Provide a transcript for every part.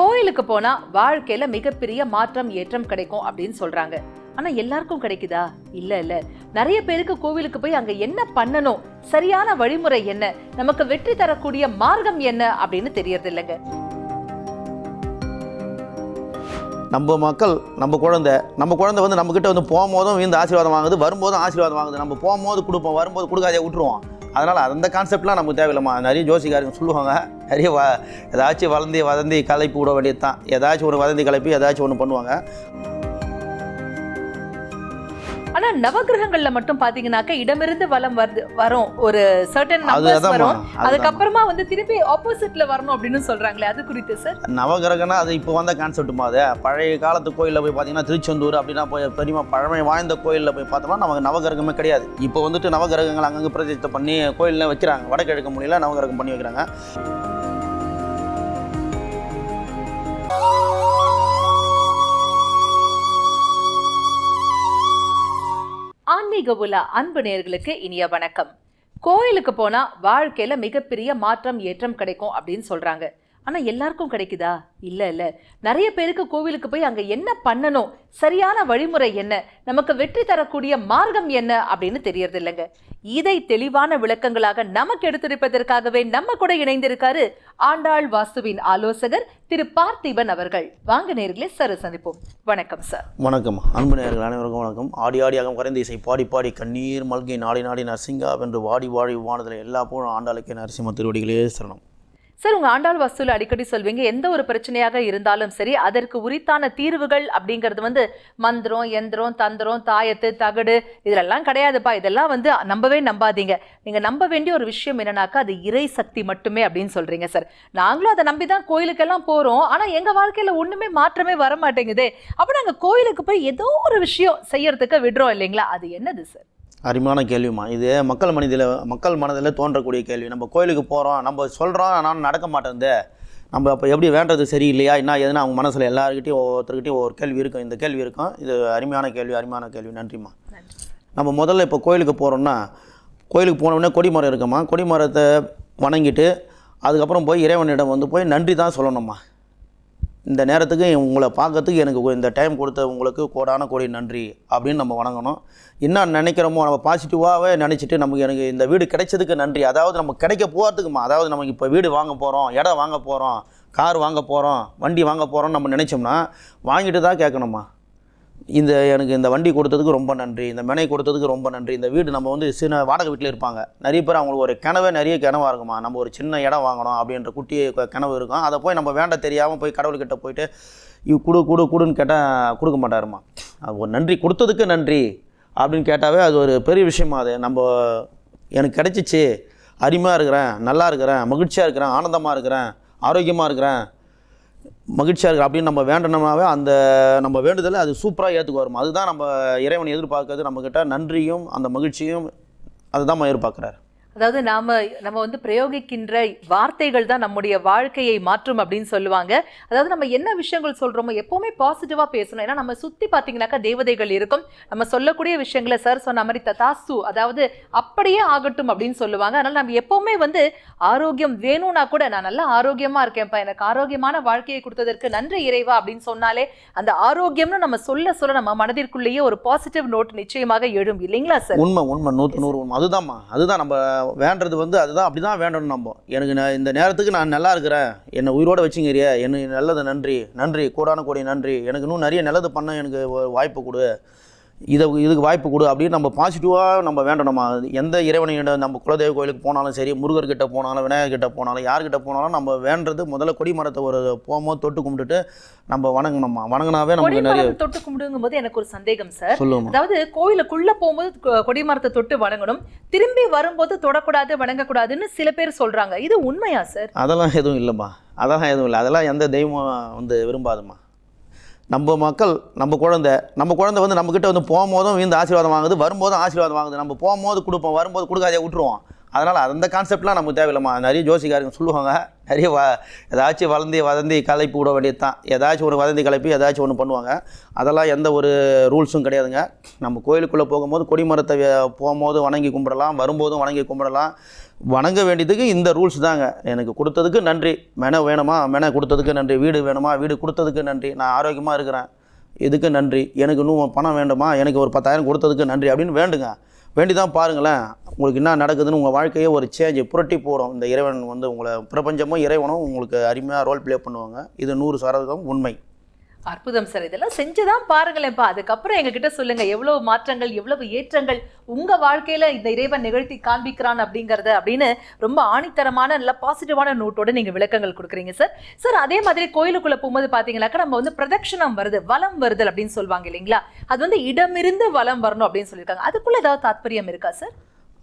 கோயிலுக்கு போனா வாழ்க்கையில மிகப்பெரிய மாற்றம் ஏற்றம் கிடைக்கும் அப்படின்னு சொல்றாங்க. ஆனா எல்லாருக்கும் கிடைக்குதா? இல்ல இல்ல. நிறைய பேருக்கு கோவிலுக்கு போய் அங்க என்ன பண்ணணும்? சரியான வழிமுறை என்ன? நமக்கு வெற்றி தரக்கூடிய மார்க்கம் என்ன? அப்படின்னு தெரியறது இல்லைங்க நம்ம மக்கள் நம்ம குழந்தை நம்ம குழந்தை வந்து நம்மக்கிட்ட வந்து போகும்போதும் இந்த ஆசீர்வாதம் வாங்குது வரும்போதும் ஆசீர்வாதம் வாங்குது. நம்ம போகும்போது கொடுப்போம் வரும்போது கொடுக்காதே விட்டுருவோம். அதனால் அந்த கான்செப்ட்லாம் நமக்கு தேவையில்லைம்மா. நிறைய ஜோசிக்காரங்க சொல்லுவாங்க. நிறைய வ ஏதாச்சும் வளர்ந்து வதந்தி கலைப்பு விட வேண்டியது தான் ஏதாச்சும் ஒன்று வதந்தி கலைப்பு ஏதாச்சும் ஒன்று பண்ணுவாங்க. ஆனா நவகிரகங்கள்ல மட்டும் பாத்தீங்கன்னாக்க இடமிருந்து வலம் வருது வரும். ஒரு சர்டன் நம்பர்ஸ் வரும். அதுக்கப்புறமா வந்து திருப்பி ஆப்போசிட்ல வரணும் அப்படின்னு சொல்றாங்களே அது குறித்து சார் நவகிரகம்னா அது இப்போ வந்த கான்செப்ட்டுமா அது? பழைய காலத்து கோயிலில் போய் பார்த்தீங்கன்னா திருச்செந்தூர் அப்படின்னா போய் பெரியமா பழமை வாய்ந்த கோயிலில் போய் பார்த்தோம்னா நமக்கு நவகிரகமே கிடையாது. இப்போ வந்துட்டு நவகிரகங்கள் அங்கங்கே பிரதிஷ்டை பண்ணி கோயிலில் வைக்கிறாங்க. வடகிழக்கு மொழியில் நவகிரகம் பண்ணி வைக்கிறாங்க. ஆன்மீக உலா அன்பு நேர்களுக்கு இனிய வணக்கம். கோயிலுக்கு போனா வாழ்க்கையில மிகப்பெரிய மாற்றம் ஏற்றம் கிடைக்கும் அப்படின்னு சொல்றாங்க. ஆனால் எல்லாருக்கும் கிடைக்குதா? இல்லை இல்லை. நிறைய பேருக்கு கோவிலுக்கு போய் அங்கே என்ன பண்ணணும்? சரியான வழிமுறை என்ன? நமக்கு வெற்றி தரக்கூடிய மார்க்கம் என்ன? அப்படின்னு தெரியறது இல்லைங்க இதை தெளிவான விளக்கங்களாக நமக்கு எடுத்துரைப்பதற்காகவே நம்ம கூட இணைந்திருக்காரு ஆண்டாள் வாஸ்துவின் ஆலோசகர் திரு பார்த்திபன் அவர்கள். வாங்க நேர்களே சர சந்திப்போம். வணக்கம் சார். வணக்கம். அன்பு நேர்கள் அனைவருக்கும் வணக்கம். ஆடி ஆடியாக குறைந்த இசை பாடி பாடி கண்ணீர் மல்கை நாடி நாடி நரசிங்கா வென்று வாடி வாடி வானதில் எல்லா புகழும் ஆண்டாளுக்கே நரசிம்ம திருவடிகளே சரணம். சார் உங்கள் ஆண்டாள் வசூல் அடிக்கடி சொல்வீங்க. எந்த ஒரு பிரச்சனையாக இருந்தாலும் சரி அதற்கு உரித்தான தீர்வுகள் அப்படிங்கிறது வந்து மந்திரம் எந்திரம் தந்திரம் தாயத்து தகடு இதெல்லாம் கிடையாதுப்பா. இதெல்லாம் வந்து நம்பவே நம்பாதீங்க. நீங்கள் நம்ப வேண்டிய ஒரு விஷயம் என்னன்னாக்கா அது இறை சக்தி மட்டுமே அப்படின்னு சொல்கிறீங்க சார். நாங்களும் அதை நம்பி தான் கோயிலுக்கெல்லாம் போகிறோம் ஆனால் எங்கள் வாழ்க்கையில் ஒன்றுமே மாற்றமே வர மாட்டேங்குதே அப்போ நாங்கள் கோயிலுக்கு போய் ஏதோ ஒரு விஷயம் செய்யறதுக்கு விடுறோம் இல்லைங்களா? அது என்னது சார்? அருமையான கேள்விமா இது மக்கள் மனதில் மக்கள் மனதில் தோன்றக்கூடிய கேள்வி. நம்ம கோயிலுக்கு போகிறோம் நம்ம சொல்கிறோம் ஆனால் நடக்க மாட்டேங்குது. நம்ம அப்போ எப்படி வேண்டது சரியில்லையா? என்ன எதுனா அவங்க மனசில் எல்லாருக்கிட்டையும் ஒவ்வொருத்தர்கிட்டையும் ஒவ்வொரு கேள்வி இருக்கும். இந்த கேள்வி இருக்கும். இது அருமையான கேள்வி அருமையான கேள்வி. நன்றிம்மா. நம்ம முதல்ல இப்போ கோயிலுக்கு போகிறோம்னா கோயிலுக்கு போன உடனே கொடிமரம் இருக்குமா கொடிமரத்தை வணங்கிட்டு அதுக்கப்புறம் போய் இறைவனிடம் வந்து போய் நன்றி தான் சொல்லணும்மா. இந்த நேரத்துக்கு உங்களை பார்க்கறதுக்கு எனக்கு இந்த டைம் கொடுத்த உங்களுக்கு கோடான கோடி நன்றி அப்படின்னு நம்ம வணங்கணும். என்ன நினைக்கிறோமோ நம்ம பாசிட்டிவாகவே நினச்சிட்டு நமக்கு எனக்கு இந்த வீடு கிடைச்சதுக்கு நன்றி. அதாவது நம்ம கிடைக்க போகிறதுக்குமா அதாவது நமக்கு இப்போ வீடு வாங்க போகிறோம் இடம் வாங்க போகிறோம் கார் வாங்க போகிறோம் வண்டி வாங்க போகிறோம்னு நம்ம நினச்சோம்னா வாங்கிட்டு தான் கேட்கணுமா? இந்த எனக்கு இந்த வண்டி கொடுத்ததுக்கு ரொம்ப நன்றி இந்த மெனை கொடுத்ததுக்கு ரொம்ப நன்றி இந்த வீடு நம்ம வந்து சின்ன வாடகை வீட்டில் இருப்பாங்க. நிறைய பேர் அவங்களுக்கு ஒரு கிணவே நிறைய கிணவாக இருக்குமா? நம்ம ஒரு சின்ன இடம் வாங்கணும் அப்படின்ற குட்டி கிணவு கனவு இருக்கும். அதை போய் நம்ம வேண்ட தெரியாமல் போய் கடவுள்கிட்ட போயிட்டு இவ் குடு குடு குடுன்னு கேட்டால் கொடுக்க மாட்டாருமா? அது ஒரு நன்றி கொடுத்ததுக்கு நன்றி. அப்படின்னு கேட்டாவே அது ஒரு பெரிய விஷயமா அது. நம்ம எனக்கு கிடச்சிச்சு. அருமையாக இருக்கிறேன் நல்லா இருக்கிறேன் மகிழ்ச்சியாக இருக்கிறேன் ஆனந்தமாக இருக்கிறேன் ஆரோக்கியமாக இருக்கிறேன். மகிழ்ச்சியாக இருக்கு அப்படின்னு நம்ம வேண்டணும்னாவே அந்த நம்ம வேண்டுதலை அது சூப்பராக ஏற்றுக்கு வரும்? அதுதான் நம்ம இறைவன் எதிர்பார்க்கறது. நம்மக்கிட்ட நன்றியும் அந்த மகிழ்ச்சியும் அதுதான் நம்ம எதிர்பார்க்குறாரு. அதாவது நாம நம்ம வந்து பிரயோகிக்கின்ற வார்த்தைகள் தான் நம்முடைய வாழ்க்கையை மாற்றும் அப்படின்னு சொல்லுவாங்க. அதாவது நம்ம என்ன விஷயங்கள் சொல்றோமோ எப்பவுமே பாசிட்டிவா பேசணும். ஏன்னா நம்ம சுத்தி பாத்தீங்கன்னாக்கா தேவதைகள் இருக்கும். நம்ம சொல்லக்கூடிய விஷயங்களை சார் சொன்ன மாதிரி ததாசு அதாவது அப்படியே ஆகட்டும் அப்படின்னு சொல்லுவாங்க. அதனால நம்ம எப்பவுமே வந்து ஆரோக்கியம் வேணும்னா கூட நான் நல்லா ஆரோக்கியமா இருக்கேன்ப்பா எனக்கு ஆரோக்கியமான வாழ்க்கையை கொடுத்ததற்கு நன்றி இறைவா அப்படின்னு சொன்னாலே அந்த ஆரோக்கியம்னு நம்ம சொல்ல சொல்ல நம்ம மனதிற்குள்ளேயே ஒரு பாசிட்டிவ் நோட் நிச்சயமாக எழும். இல்லைங்களா சார் உண்மை உண்மை. நூற்று நூறு உண்மை அதுதான்மா. அதுதான் நம்ம வேண்டது வந்து அதுதான் அப்படி தான் வேண்டணும் நம்ம. எனக்கு நான் இந்த நேரத்துக்கு நான் நல்லா இருக்கிறேன். என்னை உயிரோடு வச்சுங்கிறிய. எனக்கு நல்லது நன்றி. நன்றி. கூடான கூடிய நன்றி. எனக்கு இன்னும் நிறைய நல்லது பண்ண எனக்கு வாய்ப்பு கொடு. இதை இதுக்கு வாய்ப்பு கொடு அப்படின்னு நம்ம பாசிட்டிவாக நம்ம வேண்டணுமா? எந்த இறைவனிடம் நம்ம குலதெய்வ கோயிலுக்கு போனாலும் சரி முருகர்கிட்ட போனாலும் விநாயகர் கிட்ட போனாலும் யார்கிட்ட போனாலும் நம்ம வேண்டுறது முதல்ல கொடி மரத்தை ஒரு போகும்போது தொட்டு கும்பிட்டுட்டு நம்ம வணங்கணுமா? வணங்கினாவே நமக்கு நிறைய தொட்டு கும்பிடுங்கும் போது எனக்கு ஒரு சந்தேகம் சார். சொல்லுவோம் அதாவது கோயிலுக்குள்ள போகும்போது கொ- கொடிமரத்தை தொட்டு வணங்கணும். திரும்பி வரும்போது தொடக்கூடாது வணங்கக்கூடாதுன்னு சில பேர் சொல்றாங்க. இது உண்மையா சார்? அதெல்லாம் எதுவும் இல்லைம்மா. அதெல்லாம் எதுவும் இல்லை. அதெல்லாம் எந்த தெய்வம் வந்து விரும்பாதும்மா. நம்ம மக்கள் நம்ம குழந்தை நம்ம குழந்தை வந்து நம்மக்கிட்ட வந்து போகும்போதும் இந்த ஆசீர்வாதம் வாங்குது வரும்போதும் ஆசீர்வாதம் வாங்குது. நம்ம போகும்போது கொடுப்போம் வரும்போது கொடுக்காதே விட்டுருவோம். அதனால் அந்த கான்செப்ட்லாம் நமக்கு தேவையில்லைம்மா. நிறைய ஜோசிக்காரங்க சொல்லுவாங்க. நிறைய வ ஏதாச்சும் வளர்ந்து வதந்தி கலைப்பு விட வேண்டியது தான் ஏதாச்சும் ஒரு வதந்தி கலைப்பு ஏதாச்சும் ஒன்று பண்ணுவாங்க. அதெல்லாம் எந்த ஒரு ரூல்ஸும் கிடையாதுங்க. நம்ம கோயிலுக்குள்ளே போகும்போது கொடிமரத்தை போகும்போது வணங்கி கும்பிடலாம் வரும்போதும் வணங்கி கும்பிடலாம். வணங்க வேண்டியதுக்கு இந்த ரூல்ஸ் தாங்க. எனக்கு கொடுத்ததுக்கு நன்றி. மென வேணுமா? மென கொடுத்ததுக்கு நன்றி. வீடு வேணுமா? வீடு கொடுத்ததுக்கு நன்றி. நான் ஆரோக்கியமாக இருக்கிறேன். இதுக்கு நன்றி? எனக்கு இன்னும் பணம் வேண்டுமா? எனக்கு ஒரு பத்தாயிரம் கொடுத்ததுக்கு நன்றி அப்படின்னு வேண்டுங்க. வேண்டி தான் பாருங்களேன். உங்களுக்கு என்ன நடக்குதுன்னு உங்கள் வாழ்க்கையே ஒரு சேஞ்சு புரட்டி போடும். இந்த இறைவன் வந்து உங்களை பிரபஞ்சமும் இறைவனும் உங்களுக்கு அருமையாக ரோல் ப்ளே பண்ணுவாங்க. இது நூறு சதவீதம் உண்மை. அற்புதம் சார். இதெல்லாம் செஞ்சுதான் பாருங்களேன்ப்பா. அதுக்கப்புறம் எங்ககிட்ட சொல்லுங்க. எவ்வளவு மாற்றங்கள் எவ்வளவு ஏற்றங்கள் உங்க வாழ்க்கையில இந்த இறைவன் நிகழ்த்தி காண்பிக்கிறான் அப்படிங்கறத அப்படின்னு ரொம்ப ஆணித்தரமான நல்ல பாசிட்டிவான நோட்டோட நீங்க விளக்கங்கள் கொடுக்குறீங்க சார். சார் அதே மாதிரி கோயிலுக்குள்ள போகும்போது பாத்தீங்கன்னாக்கா நம்ம வந்து பிரதட்சணம் வருது வலம் வருதல் அப்படின்னு சொல்லுவாங்க இல்லைங்களா? அது வந்து இடமிருந்து வலம் வரணும் அப்படின்னு சொல்லியிருக்காங்க. அதுக்குள்ள ஏதாவது தாத்பரியம் இருக்கா சார்?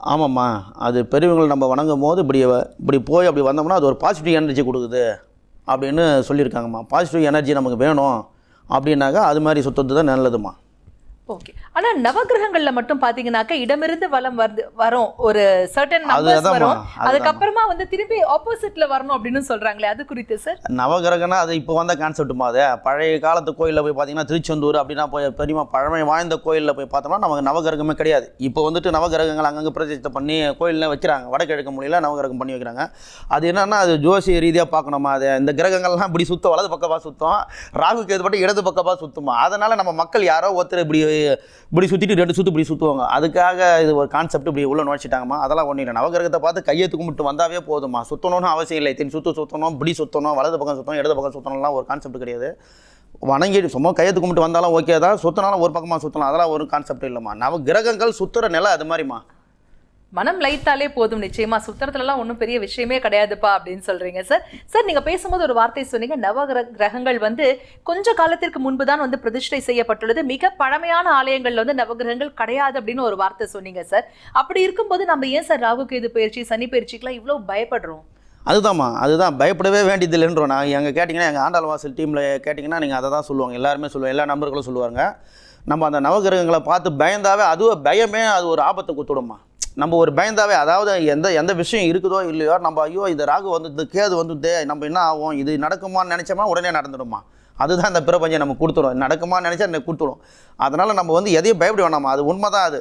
ஆமாம்மா. அது பெரியவங்களை நம்ம வணங்கும் போது இப்படி இப்படி போய் அப்படி வந்தோம்னா அது ஒரு பாசிட்டிவ் எனர்ஜி கொடுக்குது. அப்படின்னு சொல்லியிருக்காங்கம்மா. பாசிட்டிவ் எனர்ஜி நமக்கு வேணும் அப்படின்னாக்கா அது மாதிரி சுத்தத்து தான் நல்லதும்மா. ஓகே ஆனா நவகிரகங்கள்ல மட்டும் பாத்தீங்கன்னாக்கா இடமிருந்து வலம் வருது வரும். ஒரு சர்டன் நம்பர்ஸ் வரும். அதுக்கப்புறமா வந்து திருப்பி ஆப்போசிட்ல வரணும் அப்படின்னு சொல்றாங்களே அது குறித்து சார் நவகிரகனா அது இப்போ வந்த கான்செப்ட்டுமா அது பழைய காலத்து கோயிலில் போய் பார்த்தீங்கன்னா திருச்செந்தூர் அப்படின்னா போய் பெரியமா பழமை வாய்ந்த கோயிலில் போய் பார்த்தோம்னா நமக்கு நவகிரகமே கிடையாது. இப்போ வந்துட்டு நவகிரகங்கள் அங்கங்கே பிரதிஷ்டை பண்ணி கோயிலில் வைக்கிறாங்க. வடகிழக்கு மொழியில் நவகிரகம் பண்ணி வைக்கிறாங்க. அது என்னன்னா அது ஜோசிய ரீதியாக பார்க்கணுமா அது இந்த கிரகங்கள்லாம் இப்படி சுத்தம் வலது பக்கமாக சுத்தம் ராகுக்கு எது மட்டும் இடது பக்கமாக சுத்துமா. அதனால் நம்ம மக்கள் யாரோ ஒருத்தர் இப்படி இப்படி சுற்றிட்டு ரெண்டு சுற்று இப்படி சுற்றுவாங்க அதுக்காக இது ஒரு கான்செப்ட் இப்படி உள்ளே நுழைச்சிட்டாங்கம்மா. அதெல்லாம் ஒன்றும் இல்லை. நவகிரகத்தை பார்த்து கையை கும்பிட்டு வந்தாவே போதுமா சுற்றணும்னு அவசியம் இல்லை. இத்தனை சுற்று சுற்றணும் இப்படி சுற்றணும் வலது பக்கம் சுற்றணும் இடது பக்கம் சுற்றணும்லாம் ஒரு கான்செப்ட் கிடையாது. வணங்கி சும்மா கையத்து கும்பிட்டு வந்தாலும் ஓகே தான். சுற்றினாலும் ஒரு பக்கமாக சுற்றலாம் அதெல்லாம் ஒரு கான்செப்ட் இல்லைம்மா. நவ கிரகங்கள் சுற்றுற நிலை அது மாதிரிம்மா. மனம் லைத்தாலே போதும் நிச்சயமா. சுத்தறதுல ஒன்றும் பெரிய விஷயமே கிடையாதுப்பா அப்படின்னு சொல்றீங்க சார் சார் நீங்க பேசும்போது ஒரு வார்த்தை சொன்னீங்க. நவ கிரகங்கள் வந்து கொஞ்ச காலத்திற்கு முன்பு தான் வந்து பிரதிஷ்டை செய்யப்பட்டுள்ளது. மிக பழமையான ஆலயங்கள்ல வந்து நவகிரகங்கள் கிடையாது அப்படின்னு ஒரு வார்த்தை சொன்னீங்க சார் அப்படி இருக்கும்போது நம்ம ஏன் சார் ராகு கேது பயிற்சி சனி பயிற்சிக்கெல்லாம் இவ்வளோ பயப்படுறோம்? அதுதாம்மா. அதுதான். பயப்படவே வேண்டியதில்லைன்றோம் நான் எங்கள் கேட்டிங்கன்னா எங்கள் ஆண்டாள் வாசல் டீமில் கேட்டிங்கன்னா நீங்கள் அதை தான் சொல்லுவாங்க. எல்லாருமே சொல்லுவாங்க. எல்லா நம்பர்களும் சொல்லுவாங்க. நம்ம அந்த நவகிரகங்களை பார்த்து பயந்தாவே அதுவே பயமே அது ஒரு ஆபத்தை கொடுத்துடும்மா. நம்ம ஒரு பயந்தாவே அதாவது எந்த எந்த விஷயம் இருக்குதோ இல்லையோ நம்ம ஐயோ இந்த ராகு வந்து கேது வந்து நம்ம என்ன ஆகும் இது நடக்குமான்னு நினச்சோமா உடனே நடந்துடுமா? அதுதான் இந்த பிரபஞ்சம் நம்ம கொடுத்துடும். நடக்குமான்னு நினச்சா எனக்கு கொடுத்துரும் அதனால் நம்ம வந்து எதையும் பயப்பட வேணாமா. அது உண்மை தான் அது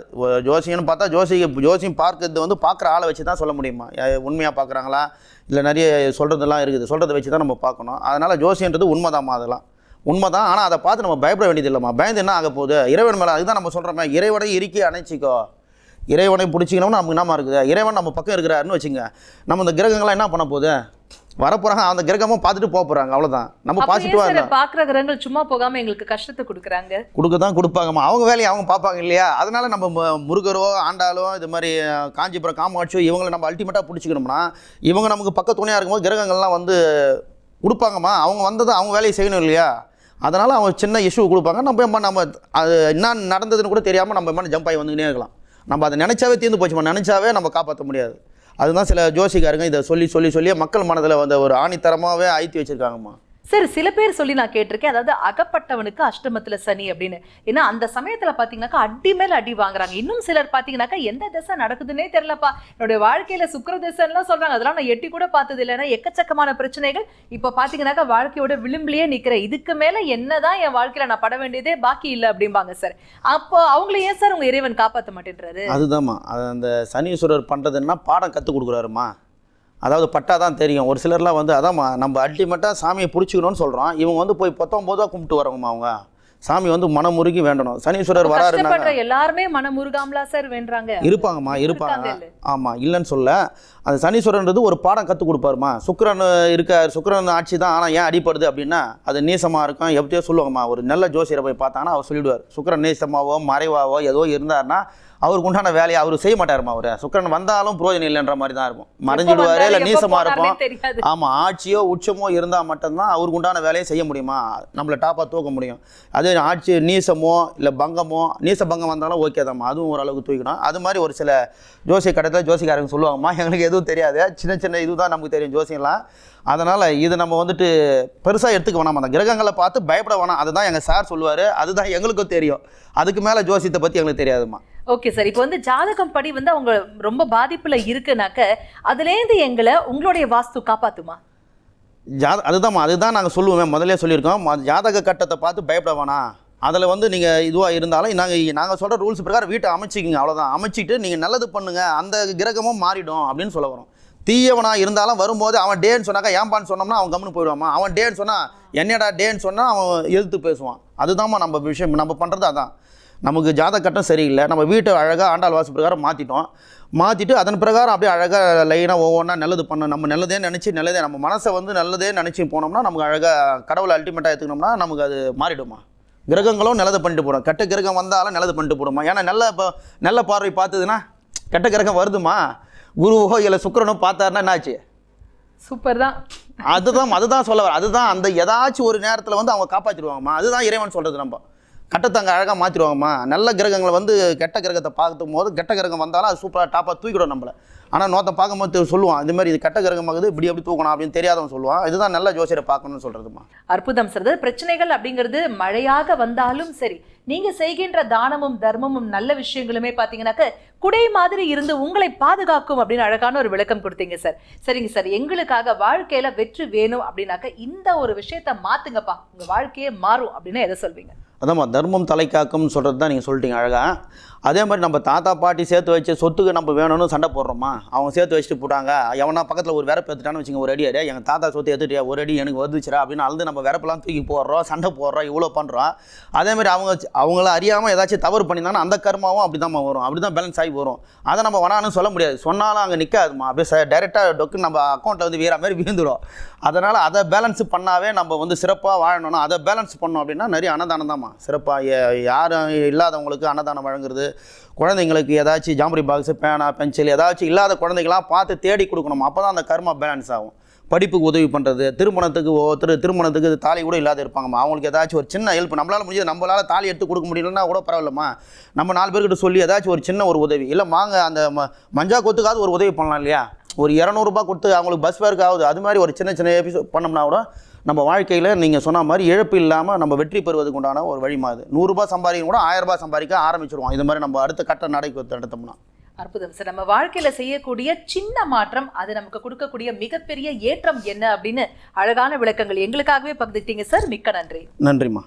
ஜோசியம்னு பார்த்தா ஜோசி ஜோசியம் பார்க்கறது வந்து பார்க்குற ஆளை வச்சு தான் சொல்ல முடியுமா? உண்மையாக பார்க்குறாங்களா? இல்லை நிறைய சொல்கிறதெல்லாம் இருக்குது. சொல்கிறத வச்சு தான் நம்ம பார்க்கணும். அதனால் ஜோசியன்றது உண்மைதாம்மா அதெல்லாம். உண்மை தான் ஆனால் அதை பார்த்து நம்ம பயப்பட வேண்டியது இல்லைம்மா பயந்து என்ன ஆக போகுது இறைவன் மேலே அதுதான் நம்ம சொல்கிறோமே இறைவனை இறுக்கி அணைச்சிக்கோ. இறைவனை பிடிச்சிக்கணும்னு நமக்கு என்னமா இருக்குது? இறைவன் நம்ம பக்கம் இருக்கிறாருன்னு வச்சுங்க. நம்ம இந்த கிரகங்கள்லாம் என்ன பண்ண போகுது? வரப்போகிறாங்க அந்த கிரகமும் பார்த்துட்டு போக போகிறாங்க அவ்வளோதான் நம்ம பாசிட்டிவாக சார் பாக்குற கிரகங்கள் சும்மா போகாம எங்களுக்கு கஷ்டத்தை கொடுக்குறாங்க. கொடுக்க தான் கொடுப்பாங்கம்மா. அவங்க வேலையை அவங்க பார்ப்பாங்க இல்லையா? அதனால நம்ம முருகரோ ஆண்டாலோ இது மாதிரி காஞ்சிபுரம் காமாட்சியோ இவங்களை நம்ம அல்டிமேட்டாக பிடிச்சிக்கணும்னா இவங்க நமக்கு பக்க துணையாக இருக்கும்போது கிரகங்கள்லாம் வந்து கொடுப்பாங்கம்மா. அவங்க வந்ததை அவங்க வேலையை செய்யணும் இல்லையா? அதனால் அவங்க சின்ன இஷ்யூ கொடுப்பாங்க. நம்ம எம்மா நம்ம அது என்ன நடந்ததுன்னு கூட தெரியாமல் நம்ம எம்மா ஜம்ப் ஆகி வந்துக்கினே இருக்கலாம். நம்ம அதை நினச்சாவே தீர்ந்து போச்சுமா? நினச்சாவே நம்ம காப்பாற்ற முடியாது. அதுதான் சில ஜோசிக்காரங்க இதை சொல்லி சொல்லி சொல்லி மக்கள் மனதில் வந்த ஒரு ஆணித்தரமாகவே ஆய்த்தி வச்சுருக்காங்கம்மா. சரி சில பேர் சொல்லி நான் கேட்டிருக்கேன் அதாவது அகப்பட்டவனுக்கு அஷ்டமத்துல சனி அப்படின்னு. ஏன்னா அந்த சமயத்துல பாத்தீங்கன்னாக்கா அடி மேல அடி வாங்குறாங்க. இன்னும் சிலர் பார்த்தீங்கன்னாக்கா எந்த திசை நடக்குதுன்னே தெரியலப்பா. என்னுடைய வாழ்க்கையில சுக்கர திசைலாம் சொல்றாங்க. அதெல்லாம் நான் எட்டி கூட பார்த்தது இல்லைன்னா எக்கச்சக்கமான பிரச்சனைகள். இப்ப பாத்தீங்கன்னாக்கா வாழ்க்கையோட விளிம்புலயே நிக்கிறேன் இதுக்கு மேல என்னதான் என் வாழ்க்கையில நான் பட வேண்டியதே பாக்கி இல்லை அப்படிம்பாங்க சார். அப்போ அவங்கள ஏன் சார் உங்க இறைவன் காப்பாத்த மாட்டேன்றாரு? அதுதான்மா அந்த சனீஸ்வரர் பண்ணுறதுன்னா பாடம் கற்றுக் கொடுக்குறாருமா அதாவது பட்டா தான் தெரியும். ஒரு சிலர்லாம் வந்து அதாம்மா நம்ம அல்டிமேட்டாக சாமியை பிடிச்சிக்கணும்னு சொல்கிறோம் இவங்க வந்து போய் பொத்தொம்போதாக கும்பிட்டு வரவங்கம்மா அவங்க. சாமி வந்து மனமுருகி வேண்டணும். சனீஸ்வரர் கஷ்டப்படுற எல்லாருமே மனம் முருகாமலா சார் வேண்டுறாங்க. இருப்பாங்கம்மா இருப்பாங்க? ஆமாம் இல்லைன்னு சொல்ல. அந்த சனீஸ்வரன்றது ஒரு பாடம் கற்றுக் கொடுப்பாருமா. சுக்கிரன் இருக்கார் சுக்கிரன் ஆட்சி தான் ஆனால் ஏன் அடிப்படுது அப்படின்னா அது நீசமாக இருக்கும். எப்படியோ சொல்லுவாங்கம்மா ஒரு நல்ல ஜோசியரை போய் பார்த்தாங்கன்னா அவர் சொல்லிடுவார். சுக்கிரன் நீசமாவோ மறைவாவோ ஏதோ இருந்தாருன்னா அவருக்கு உண்டான வேலையை அவர் செய்ய மாட்டாருமா அவர். சுக்கிரன் வந்தாலும் பிரயோஜனம் இல்லைன்ற மாதிரி தான் இருக்கும். மறைஞ்சிடுவாரு இல்லை நீசமாக தெரியாது. ஆமாம் ஆட்சியோ உச்சமோ இருந்தால் மட்டும்தான் அவருக்கு உண்டான வேலையை செய்ய முடியுமா? நம்மளை டாப்பாக தூக்க முடியும். அதே ஆட்சி நீசமோ இல்லை பங்கமோ நீச பங்கம் வந்தாலும் ஓகே தான்மா அதுவும் ஓரளவுக்கு தூக்கணும் அது மாதிரி ஒரு சில ஜோசிய கடத்தில் ஜோசிக்காரங்க சொல்லுவாங்கம்மா எங்களுக்கு எதுவும் தெரியாது. சின்ன சின்ன இதுதான் நமக்கு தெரியும் ஜோசியம்லாம். அதனால் இது நம்ம வந்துட்டு பெருசாக எடுத்துக்க வேணாம். அந்த கிரகங்களை பார்த்து பயப்பட வேணாம். அதுதான் எங்கள் சார் சொல்லுவார். அதுதான் எங்களுக்கும் தெரியும். அதுக்கு மேலே ஜோசியத்தை பற்றி எங்களுக்கு தெரியாதும்மா. Okay sir. இப்போ வந்து ஜாதகம் படி வந்து அவங்க ரொம்ப பாதிப்புல இருக்குனாக்க அதுலேருந்து எங்களை உங்களுடைய வாஸ்து காப்பாத்துமா? ஜாத அதுதான்மா அதுதான் நாங்கள் சொல்லுவோம். முதல்ல சொல்லியிருக்கோம். ஜாதக கட்டத்தை பார்த்து பயப்பட வேணாம். அதில் வந்து நீங்கள் இதுவாக இருந்தாலும் நாங்கள் நாங்கள் சொல்கிற ரூல்ஸ் பிரகாரம் வீட்டை அமைச்சிக்கிங்க அவ்வளோதான் அமைச்சிட்டு நீங்கள் நல்லது பண்ணுங்கள் அந்த கிரகமும் மாறிடும் அப்படின்னு சொல்ல வரோம். தீயவனாக இருந்தாலும் வரும்போது அவன் டேன்னு சொன்னாக்கா ஏம்பான்னு சொன்னோம்னா அவன் கம்முன்னு போயிடுவாமா அவன் டேன்னு சொன்னால் என்னடா டேன்னு சொன்னால் அவன் எதிர்த்து பேசுவான். அதுதாம்மா நம்ம விஷயம் நம்ம பண்ணுறது அதான். நமக்கு ஜாதகட்டம் சரியில்லை. நம்ம வீட்டை அழகாக ஆண்டாள் வாசு பிரகாரம் மாற்றிட்டோம் மாற்றிட்டு அதன் பிரகாரம் அப்படியே அழகாக லைனாக ஒவ்வொன்றா நல்லது பண்ண நம்ம நல்லதே நினச்சி நல்லதே நம்ம மனசை வந்து நல்லதே நினச்சி போனோம்னா நமக்கு அழகாக கடவுளை அல்டிமேட்டாக எடுத்துக்கணும்னா நமக்கு அது மாறிடுமா கிரகங்களும் நல்லது பண்ணிட்டு போடும். கெட்ட கிரகம் வந்தாலும் நல்லது பண்ணிட்டு போடுமா ஏன்னா நல்ல இப்போ நல்ல பார்வை பார்த்ததுன்னா கெட்ட கிரகம் வருதுமா குருவோ இல்லை சுக்கிரனோ பார்த்தாருன்னா என்னாச்சு? சூப்பர் தான். அதுதான் அதுதான் சொல்ல வர அதுதான் அந்த ஏதாச்சும் ஒரு நேரத்தில் வந்து அவங்க காப்பாற்றிடுவாங்கம்மா அதுதான் இறைவன் சொல்கிறது நம்ம. கட்டத்தை அங்கே அழகாக மாற்றிடுவாங்கம்மா நல்ல கிரகங்களை வந்து கெட்ட கிரகத்தை பார்க்கும் போது கெட்ட கிரகம் வந்தாலும் அது சூப்பராக டாப்பாக தூக்கிடும் நம்மளை. ஆனால் நோத்தை பார்க்கும்போது சொல்லுவான் இது மாதிரி இது கெட்ட கிரகமாகுது இப்படி எப்படி தூக்கணும் அப்படின்னு தெரியாதவன் சொல்லுவான். இதுதான் நல்ல ஜோசியரை பார்க்கணும்னு சொல்கிறதுமா அற்புதம் சார். பிரச்சனைகள் அப்படிங்கிறது மழையாக வந்தாலும் சரி நீங்கள் செய்கின்ற தானமும் தர்மமும் நல்ல விஷயங்களுமே பார்த்தீங்கன்னாக்க குடை மாதிரி இருந்து உங்களை பாதுகாக்கும் அப்படின்னு அழகான ஒரு விளக்கம் கொடுத்தீங்க சார். சரிங்க சார். எங்களுக்காக வாழ்க்கையில் வெற்றி வேணும் அப்படின்னாக்க இந்த ஒரு விஷயத்த மாத்துங்கப்பா. உங்கள் வாழ்க்கையே மாறும் அப்படின்னு எதை சொல்வீங்க? அதாம்மா தர்மம் தலை காக்கும்னு சொல்கிறது தான் நீங்கள் சொல்லிட்டீங்க அழகாக அதே மாதிரி நம்ம தாத்தா பாட்டி சேர்த்து வச்சு சொத்துக்கு நம்ம வேணும்னு சண்டை போடுறோமா? அவங்க சேர்த்து வச்சுட்டு போட்டாங்க. எவனா பக்கத்தில் ஒரு விரப்பு எடுத்துட்டான்னு வச்சுங்க ஒரு அடி அடியா எங்கள் தாத்தா சொத்து எடுத்துட்டியா? ஒரு அடி எனக்கு வந்துச்சுரா அப்படின்னு அழுது நம்ம விரப்பெல்லாம் தூக்கி போடுறோம் சண்டை போடுறோம் இவ்வளோ பண்ணுறோம் அதே மாதிரி அவங்க அவங்கள அறியாமல் ஏதாச்சும் தவறு பண்ணியிருந்தாங்கன்னா அந்த கர்மாவும் அப்படி தான் வரும். அப்படி தான் பேலன்ஸ் ஆகி வரும். அதை நம்ம வேணான்னு சொல்ல முடியாது. சொன்னாலும் அங்கே நிற்காதுமா அப்படியே டைரெக்டாக டொக்கு நம்ம அக்கௌண்ட்டில் வந்து வீரா மாதிரி விழுந்துடும் அதனால் அதை பேலன்ஸ் பண்ணாவே நம்ம வந்து சிறப்பாக வாழணும் அதை பேலன்ஸ் பண்ணோம் அப்படின்னா நிறைய அன்னதானம் ஆமாம் சிறப்பாக யாரும் இல்லாதவங்களுக்கு அன்னதானம் வழங்குறது குழந்தைங்களுக்கு ஏதாச்சும் ஜாமரி பாக்ஸு பேனா பென்சில் ஏதாச்சும் இல்லாத குழந்தைங்களாம் பார்த்து தேடி கொடுக்கணும். அப்போ தான் அந்த கர்மா பேலன்ஸ் ஆகும். படிப்புக்கு உதவி பண்ணுறது திருமணத்துக்கு ஒருத்தர் திருமணத்துக்கு தாலி கூட இல்லாத இருப்பாங்கம்மா அவங்களுக்கு ஏதாச்சும் ஒரு சின்ன ஹெல்ப் நம்மளால் முடிஞ்சது நம்மளால் தாலி எடுத்து கொடுக்க முடியலன்னா கூட பரவாயில்லம்மா. நம்ம நாலு பேர்கிட்ட சொல்லி ஏதாச்சும் ஒரு சின்ன ஒரு உதவி. இல்லை வாங்க அந்த ம மஞ்சா கொத்துக்காவது ஒரு உதவி பண்ணலாம் இல்லையா? ஒரு இரநூறுபா கொடுத்து அவங்களுக்கு பஸ் ஃபேருக்கு ஆகுது அது மாதிரி ஒரு சின்ன சின்ன எபிசோட் பண்ணோம்னா கூட நம்ம வாழ்க்கையில் நீங்கள் சொன்ன மாதிரி இழப்பு இல்லாமல் நம்ம வெற்றி பெறுவதுக்கு உண்டான ஒரு வழிமா அது நூறுரூபா சம்பாதிக்க கூட ஆயிரம் ரூபாய் சம்பாதிக்க ஆரம்பிச்சிருவோம். இது மாதிரி நம்ம அடுத்த கட்ட நடைக்கு எடுத்தோம்னா அற்புதம். சார் நம்ம வாழ்க்கையில செய்யக்கூடிய சின்ன மாற்றம் அது நமக்கு கொடுக்கக்கூடிய மிகப்பெரிய ஏற்றம் என்ன அப்படின்னு அழகான விளக்கங்கள் எங்களுக்காகவே பகிர்ந்துட்டீங்க சார் மிக்க நன்றி. நன்றிம்மா.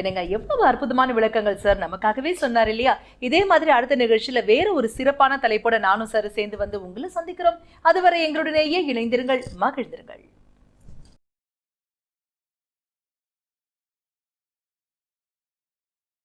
என்னங்க எவ்வளவு அற்புதமான விளக்கங்கள் சார். நமக்காகவே சொன்னார் இல்லையா? இதே மாதிரி அடுத்த நிகழ்ச்சியில வேற ஒரு சிறப்பான தலைப்போட நானும் சார் சேர்ந்து வந்து உங்களை சந்திக்கிறோம். அதுவரை எங்களுடனேயே இணைந்திருங்கள் மகிழ்ந்திருங்கள்.